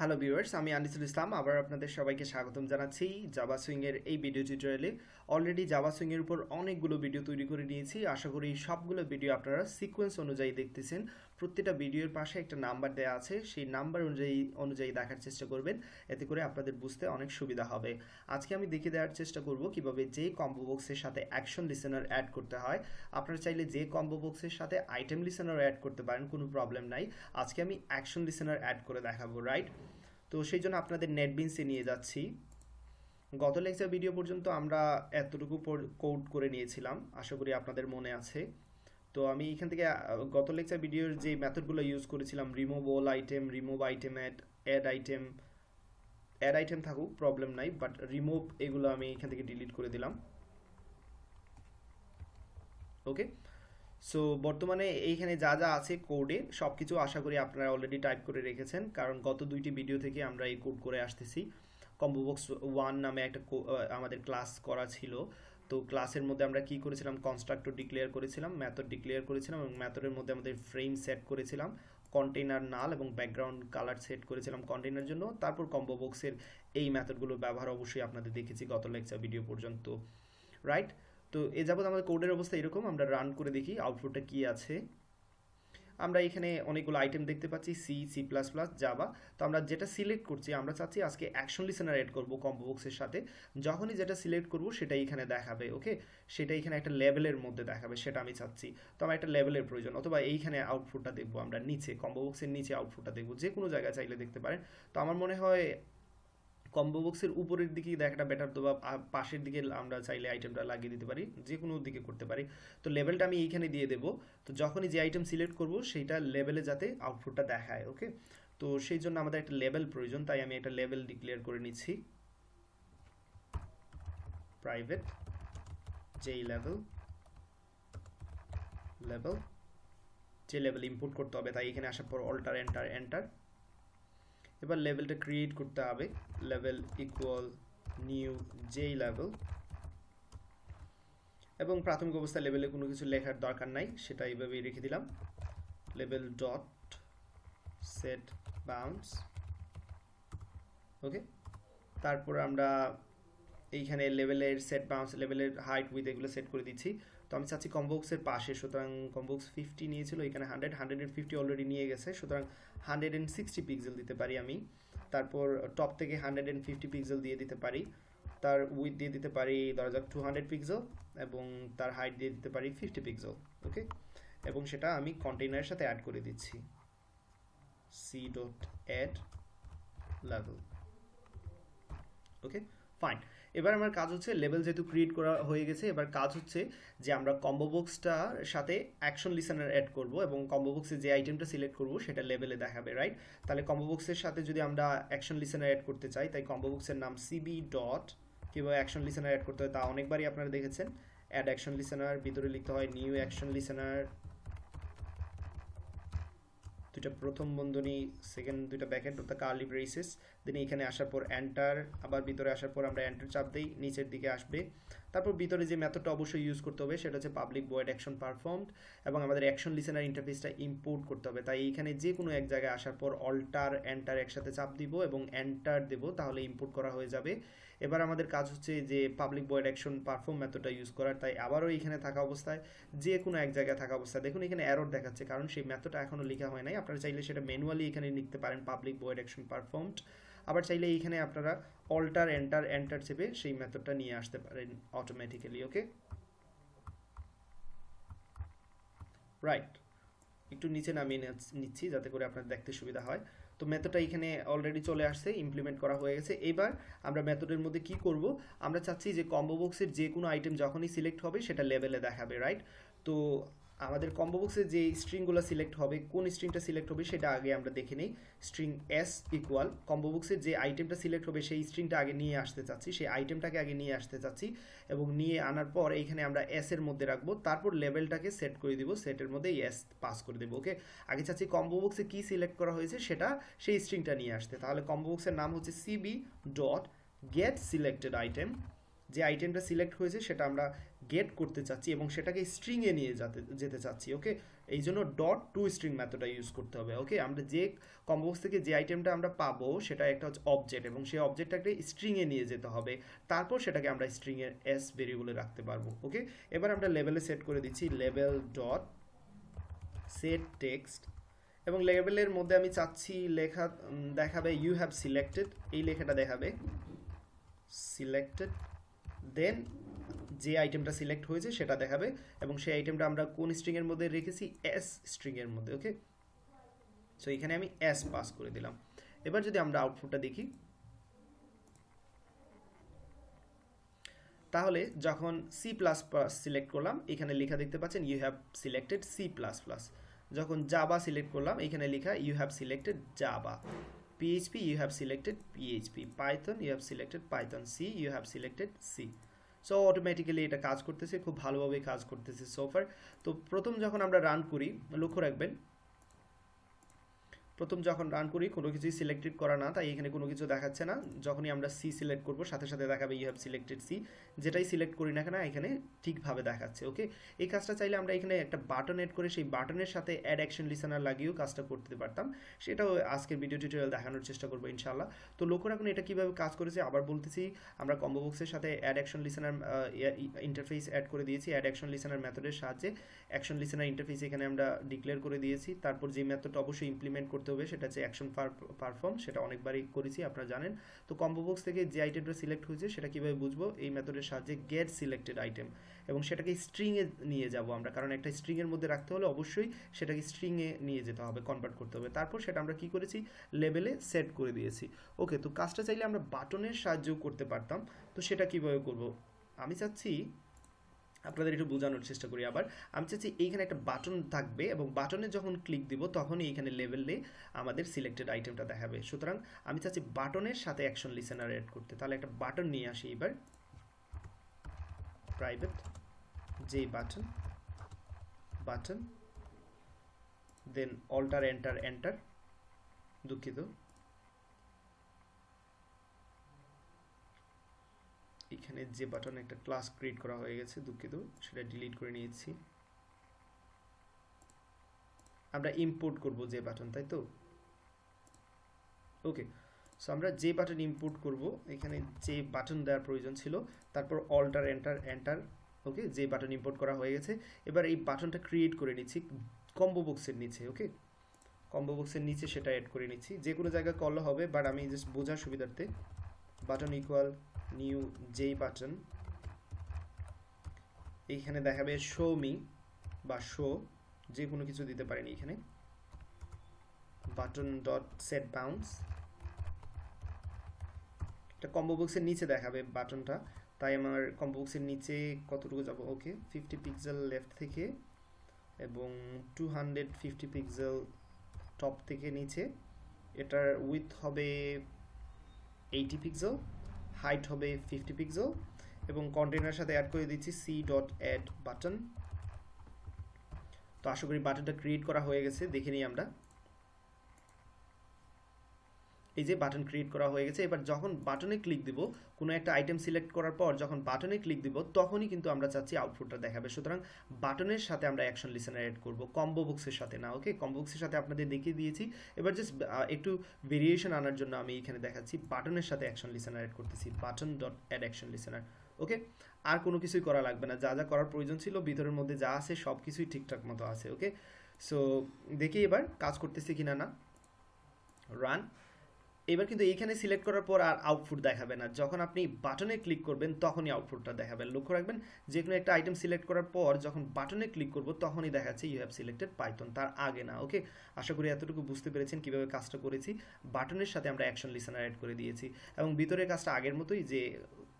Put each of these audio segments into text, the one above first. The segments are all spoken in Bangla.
হ্যালো ভিউয়ার্স আমি আনিসুল ইসলাম। আবার আপনাদের সবাইকে স্বাগতম জানাচ্ছি জাভা সুইংয়ের এই ভিডিও টিউটোরিয়ালে অলরেডি জাভা সুইংয়ের উপর অনেকগুলো ভিডিও তৈরি করে নিয়েছি। আশা করি সবগুলো ভিডিও আপনারা সিকোয়েন্স অনুযায়ী দেখতেছেন। প্রত্যেকটা ভিডিওর পাশে একটা নাম্বার দেওয়া আছে। সেই নাম্বার অনুযায়ী অনুযায়ী দেখার চেষ্টা করবেন। এতে করে আপনাদের বুঝতে অনেক সুবিধা হবে। আজকে আমি দেখিয়ে দেওয়ার চেষ্টা করব কীভাবে যে কম্বো বক্সের সাথে অ্যাকশন লিসেনার অ্যাড করতে হয়। আপনারা চাইলে যে কম্বো বক্সের সাথে আইটেম লিসেনার অ্যাড করতে পারেন, কোনো প্রবলেম নাই। আজকে আমি অ্যাকশন লিসেনার অ্যাড করে দেখাবো রাইট তো সেই জন্য আপনাদের নেটবিনসে নিয়ে যাচ্ছি। গত লেকচার ভিডিও পর্যন্ত আমরা এতটুকু কোড করে নিয়েছিলাম। আশা করি আপনাদের মনে আছে। তো আমি এখান থেকে গত লেকচার ভিডিওর যে মেথডগুলো ইউজ করেছিলাম remove all item remove item add add item add item থাকুক প্রবলেম নাই বাট রিমুভ এগুলো আমি এখান থেকে ডিলিট করে দিলাম। ওকে সো বর্তমানে এইখানে যা যা আছে কোডে সব কিছু আশা করি আপনারা অলরেডি টাইপ করে রেখেছেন, কারণ গত দুইটি ভিডিও থেকে আমরা এই কোড করে আসতেছি। কম্বো বক্স ওয়ান নামে একটা আমাদের ক্লাস করা ছিল। তো ক্লাসের মধ্যে আমরা কি করেছিলাম? কনস্ট্রাক্টর ডিক্লেয়ার করেছিলাম ম্যাথড ডিক্লেয়ার করেছিলাম এবং ম্যাথডের মধ্যে আমাদের ফ্রেম সেট করেছিলাম কন্টেনার নাল এবং ব্যাকগ্রাউন্ড কালার সেট করেছিলাম কন্টেনার জন্য। তারপর কম্বো বক্সের এই ম্যাথডগুলো ব্যবহার অবশ্যই আপনাদের দেখেছি গত লেকচার ভিডিও পর্যন্ত রাইট তো এ যাবৎ আমাদের কোডের অবস্থা এরকম, আমরা রান করে দেখি আউটপুটটা কী আছে। আমরা এখানে অনেকগুলো আইটেম দেখতে পাচ্ছি C C plus plus Java তো আমরা যেটা সিলেক্ট করছি, আমরা চাচ্ছি আজকে অ্যাকশন লিসেনার এড করব কম্বো বক্সের সাথে। যখনই যেটা সিলেক্ট করব সেটা এখানে দেখাবে ওকে সেটা এখানে একটা লেভেলের মধ্যে দেখাবে, সেটা আমি চাচ্ছি। তো আমার একটা লেভেলের প্রয়োজন, অথবা এইখানে আউটপুটটা দেখব আমরা, নিচে কম্বো বক্সের নিচে আউটপুটটা দেখব যে কোনো জায়গায় চাইলে দেখতে পারেন। তো আমার মনে হয় কম্বো বক্সের উপরের দিকে দেখাটা বেটার তো বা পাশের দিকে আমরা চাইলে আইটেমটা লাগিয়ে দিতে পারি যে কোনো দিকে করতে পারি। তো লেভেলটা আমি এইখানে দিয়ে দেবো। তো যখনই যে আইটেম সিলেক্ট করব, সেইটা লেভেলে যাতে আউটপুটটা দেখায় ওকে তো সেই জন্য আমাদের একটা লেভেল প্রয়োজন, তাই আমি একটা লেভেল ডিক্লেয়ার করে নিচ্ছি। প্রাইভেট যেই লেভেল লেভেল যে লেভেল ইনপুট করতে হবে, তাই এখানে আসার পর অল্টার এন্টার এন্টার এবার লেভেলটা ক্রিয়েট করতে হবে। লেভেল ইকুয়াল নিউ যেই লেভেল এবং প্রাথমিক অবস্থা লেভেলে কোনো কিছু লেখার দরকার নাই, সেটা এইভাবেই রেখে দিলাম। লেভেল ডট সেট বাউন্স ওকে তারপর আমরা এইখানে লেভেলের সেট বাউন্স লেভেলের হাইট উইথ এগুলো সেট করে দিচ্ছি। তো আমি চাচ্ছি কম্বক্সের পাশে, সুতরাং কম্বক্স ফিফটি নিয়েছিল, এখানে hundred hundred and fifty already নিয়ে গেছে, সুতরাং হান্ড্রেড অ্যান্ড সিক্সটি পিক্সেল দিতে পারি আমি। তারপর টপ থেকে হান্ড্রেড অ্যান্ড ফিফটি পিক্সেল দিয়ে দিতে পারি। তার উইথ দিয়ে দিতে পারি, ধরা যাক টু হান্ড্রেড পিক্সেল এবং তার হাইট দিয়ে দিতে পারি ফিফটি পিক্সেল ওকে এবং সেটা আমি কন্টেইনারের সাথে অ্যাড করে দিচ্ছি। সি ডট অ্যাড লেভেল ওকে ফাইন এবার আমার কাজ হচ্ছে লেভেল যেহেতু ক্রিয়েট করা হয়ে গেছে, এবার কাজ হচ্ছে যে আমরা কম্বো বক্সটার সাথে অ্যাকশন লিসেনার অ্যাড করব এবং কম্বো বক্সে যে আইটেমটা সিলেক্ট করব সেটা লেভেলে দেখাবে রাইট তাহলে কম্বো বক্সের সাথে যদি আমরা অ্যাকশন লিসেনার অ্যাড করতে চাই, তাই কম্বো বক্সের নাম সিবি ডট কীভাবে অ্যাকশন লিসেনার অ্যাড করতে হয় তা অনেকবারই আপনারা দেখেছেন। অ্যাড অ্যাকশন লিসেনার ভিতরে লিখতে হয় নিউ অ্যাকশন লিসেনার দুইটা প্রথম বন্ধনী সেকেন্ড দুইটা ব্যাকেন্ড অর্থাৎ কার্লি ব্রেসেস দেন এখানে আসার পর এন্টার আবার ভিতরে আসার পর আমরা এন্টার চাপ দিই, নিচের দিকে আসবে। তারপর ভিতরে যে মেথডটা অবশ্যই ইউজ করতে হবে, সেটা হচ্ছে পাবলিক বয়েড অ্যাকশন পারফর্মড এবং আমাদের অ্যাকশন লিসেনার ইন্টারফেসটা ইম্পোর্ট করতে হবে। তাই এইখানে যে কোনো এক জায়গায় আসার পর অল্টার এন্টার একসাথে চাপ দিব এবং এন্টার দেব, তাহলে ইম্পোর্ট করা হয়ে যাবে। এবার আমাদের কাজ হচ্ছে যে পাবলিক বয়েড অ্যাকশন পারফর্ম মেথডটা ইউজ করার, তাই আবারও এখানে থাকা অবস্থায় যে কোনো এক জায়গায় থাকা অবস্থায়। দেখুন এখানে এরর দেখাচ্ছে, কারণ সেই মেথডটা এখনও লেখা হয় নাই। আপনারা চাইলে সেটা ম্যানুয়ালি এখানে লিখতে পারেন পাবলিক বয়েড অ্যাকশন পারফর্মড আবার চাইলে এইখানে আপনারা অল্টার এন্টার এন্টার চেপে সেই মেথডটা নিয়ে আসতে পারেন অটোমেটিক্যালি ওকে রাইট একটু নিচে নামিয়ে নিচ্ছি যাতে করে আপনার দেখতে সুবিধা হয়। তো মেথডটা এখানে অলরেডি চলে আসছে ইমপ্লিমেন্ট করা হয়ে গেছে। এবার আমরা মেথডের মধ্যে কি করব? আমরা চাচ্ছি যে কম্বো বক্সের যে কোনো আইটেম যখনই সিলেক্ট হবে, সেটা লেভেলে দেখাবে রাইট তো আমাদের কম্বো বক্সে যে স্ট্রিংগুলো সিলেক্ট হবে, কোন স্ট্রিংটা সিলেক্ট হবে সেটা আগে আমরা দেখে নিই। স্ট্রিং এস ইকুয়াল কম্বো বক্সের যে আইটেমটা সিলেক্ট হবে সেই স্ট্রিংটা আগে নিয়ে আসতে চাচ্ছি, সেই আইটেমটাকে আগে নিয়ে আসতে চাচ্ছি এবং নিয়ে আনার পর এইখানে আমরা এস এর মধ্যে রাখব, তারপর লেভেলটাকে সেট করে দিব সেটের মধ্যে এস পাস করে দেবো ওকে আগে চাচ্ছি কম্বো বক্সে কী সিলেক্ট করা হয়েছে সেটা সেই স্ট্রিংটা নিয়ে আসতে। তাহলে কম্বো বক্সের নাম হচ্ছে CB dot get selected item যে আইটেমটা সিলেক্ট হয়েছে সেটা আমরা গেট করতে চাচ্ছি এবং সেটাকে স্ট্রিংয়ে নিয়ে যেতে যেতে চাচ্ছি ওকে এই জন্য ডট টু স্ট্রিং মেথডটা ইউজ করতে হবে ওকে আমরা যে কম্বোক্স থেকে যে আইটেমটা আমরা পাবো সেটা একটা হচ্ছে অবজেক্ট এবং সেই অবজেক্টটাকে স্ট্রিংয়ে নিয়ে যেতে হবে, তারপর সেটাকে আমরা স্ট্রিংয়ের এস ভেরিয়েবলে রাখতে পারব ওকে এবার আমরা লেভেলে সেট করে দিচ্ছি লেভেল ডট সেট টেক্সট এবং লেভেলের মধ্যে আমি চাচ্ছি লেখা দেখাবে ইউ হ্যাভ সিলেক্টেড এই লেখাটা দেখাবে সিলেক্টেড দেন যে আইটেমটা সিলেক্ট হয়েছে সেটা দেখাবে এবং সেই আইটেমটা আমরা কোন স্ট্রিংয়ের মধ্যে রেখেছি? এস স্ট্রিংয়ের মধ্যে ওকে সো এখানে আমি এস পাস করে দিলাম। এবার যদি আমরা আউটপুটটা দেখি। তাহলে যখন সি প্লাস প্লাস সিলেক্ট করলাম, এখানে লেখা দেখতে পাচ্ছেন you have selected C plus plus যখন জাবা সিলেক্ট করলাম, এখানে লেখা you have selected Java PHP you have selected PHP Python you have selected Python C you have selected C so automatically এটা কাজ করতেছে, খুব ভালোভাবে কাজ করতেছে সোফার তো প্রথম যখন আমরা রান করি, লক্ষ্য রাখবেন প্রথম যখন রান করি, কোনো কিছুই সিলেক্টেড করা না, তাই এখানে কোনো কিছু দেখাচ্ছে না। যখনই আমরা সি সিলেক্ট করব, সাথে সাথে দেখাবে ইউ হ্যাভ সিলেক্টেড সি যেটাই সিলেক্ট করি না কেন, এখানে ঠিকভাবে দেখাচ্ছে ওকে এই কাজটা চাইলে আমরা এখানে একটা বাটন এড করে, সেই বাটনের সাথে অ্যাড অ্যাকশন লিসানার লাগিয়েও কাজটা করতে পারতাম। সেটাও আজকের ভিডিও টিউটোরিয়াল দেখানোর চেষ্টা করব ইনশাল্লাহ তো লক্ষ্য রাখুন, এটা কীভাবে কাজ করেছে, আবার বলতেছি, আমরা কম্বো বক্সের সাথে add action listener interface add করে দিয়েছি। অ্যাড অ্যাকশন লিসানার মেথডের সাহায্যে অ্যাকশন লিসেনার ইন্টারফেস এখানে আমরা ডিক্লেয়ার করে দিয়েছি। তারপর যে মেথডটা অবশ্যই ইমপ্লিমেন্ট করতে হবে, সেটা হচ্ছে অ্যাকশন পারফর্ম সেটা অনেকবারই করেছি, আপনারা জানেন। তো কম্বো বক্স থেকে যে আইটেমটা সিলেক্ট হয়েছে, সেটা কীভাবে বুঝব? এই মেথডের সাহায্যে গেট সিলেক্টেড আইটেম এবং সেটাকে স্ট্রিংয়ে নিয়ে যাব আমরা, কারণ একটা স্ট্রিংয়ের মধ্যে রাখতে হলে অবশ্যই সেটাকে স্ট্রিংয়ে নিয়ে যেতে হবে কনভার্ট করতে হবে। তারপর সেটা আমরা কি করেছি? লেভেলে সেট করে দিয়েছি। ওকে তো কাজটা চাইলে আমরা বাটনের সাহায্যেও করতে পারতাম। তো সেটা কীভাবে করব? আমি চাচ্ছি আপনাদের একটু বোঝানোর চেষ্টা করি আবার। আমি চাচ্ছি এইখানে একটা বাটন থাকবে এবং বাটনে যখন ক্লিক দিব, তখনই এইখানে লেভেলে আমাদের সিলেক্টেড আইটেমটা দেখাবে। সুতরাং আমি চাচ্ছি বাটনের সাথে অ্যাকশন লিসেনার অ্যাড করতে। তাহলে একটা বাটন নিয়ে আসি এবার private J button button then alter enter enter দুঃখিত। এখানে যে বাটন একটা ক্লাস ক্রিয়েট করা হয়ে গেছে, দুঃখিত, সেটা ডিলিট করে নিয়েছি। আমরা ইম্পোর্ট করব যে বাটন তাই তো? ওকে সো আমরা যে বাটন ইম্পোর্ট করব, এখানে যে বাটন দেওয়ার প্রয়োজন ছিল, তারপর অল্টার এন্টার এন্টার ওকে যে বাটন ইম্পোর্ট করা হয়ে গেছে, এবার এই বাটনটা ক্রিয়েট করে নিচ্ছি কম্বো বক্সের নিচে ওকে কম্বো বক্সের নিচে সেটা অ্যাড করে নিচ্ছি যে কোনো জায়গায় কল হবে বাট আমি জাস্ট বোঝার সুবিধার্থে button equal new J button, এইখানে দেখাবে শো মি বা শো যে কোনো কিছু দিতে পারেনি এখানে বাটন ডট সেট বাউন্স এটা কম্বো বক্সের নিচে দেখাবে বাটনটা। তাই আমার কম্বো বক্সের নিচে কতটুকু যাব? ওকে ফিফটি পিক্সেল লেফট থেকে এবং two hundred fifty pixel top থেকে নিচে। এটার উইথ হবে এইটি পিক্সেল হাইট হবে ফিফটি পিক্সেল এবং কন্টেনার সাথে অ্যাড করে দিচ্ছি সি ডট অ্যাড বাটন তো আশা করি বাটনটা ক্রিয়েট করা হয়ে গেছে, দেখে নিই আমরা। এই যে বাটন ক্রিয়েট করা হয়ে গেছে, এবার যখন বাটনে ক্লিক দিব, কোনো একটা আইটেম সিলেক্ট করার পর যখন বাটনে ক্লিক দিব, তখনই কিন্তু আমরা চাচ্ছি আউটপুটটা দেখাবে। সুতরাং বাটনের সাথে আমরা অ্যাকশন লিসেনার অ্যাড করব কম্বো বক্সের সাথে না ওকে কম্বো বক্সের সাথে আপনাদের দেখিয়ে দিয়েছি। এবার জাস্ট একটু ভেরিয়েশন আনার জন্য আমি এখানে দেখাচ্ছি। বাটনের সাথে অ্যাকশন লিসেনার অ্যাড করতেছি button dot add action listener okay আর কোনো কিছুই করা লাগবে না। যা যা করার প্রয়োজন ছিল, ভিতরের মধ্যে যা আছে সব কিছুই ঠিকঠাক মতো আছে ওকে সো দেখি এবার কাজ করতেছি কিনা না। রান এবার কিন্তু এইখানে সিলেক্ট করার পর আর আউটপুট দেখাবে না। যখন আপনি বাটনে ক্লিক করবেন, তখনই আউটপুটটা দেখাবে। লক্ষ্য রাখবেন যে কোনো একটা আইটেম সিলেক্ট করার পর যখন বাটনে ক্লিক করব, তখনই দেখাচ্ছে ইউ হ্যাভ সিলেক্টেড পাইথন তার আগে না ওকে আশা করি এতটুকু বুঝতে পেরেছেন কীভাবে কাজটা করেছি। বাটনের সাথে আমরা অ্যাকশন লিসেনার অ্যাড করে দিয়েছি। এবং ভিতরের কাজটা আগের মতোই যে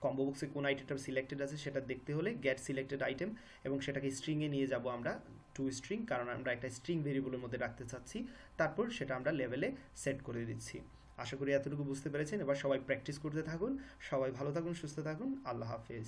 কম্বো বক্সে কোন আইটেমটা সিলেক্টেড আছে, সেটা দেখতে হলে গেট সিলেক্টেড আইটেম এবং সেটাকে স্ট্রিংয়ে নিয়ে যাব আমরা টু স্ট্রিং কারণ আমরা একটা স্ট্রিং ভেরিয়েবলের মধ্যে রাখতে চাচ্ছি। তারপর সেটা আমরা লেভেলে সেট করে দিচ্ছি। আশা করি এতটুকু বুঝতে পেরেছেন। এবার সবাই প্র্যাকটিস করতে থাকুন। সবাই ভালো থাকুন, সুস্থ থাকুন। আল্লাহ হাফেজ।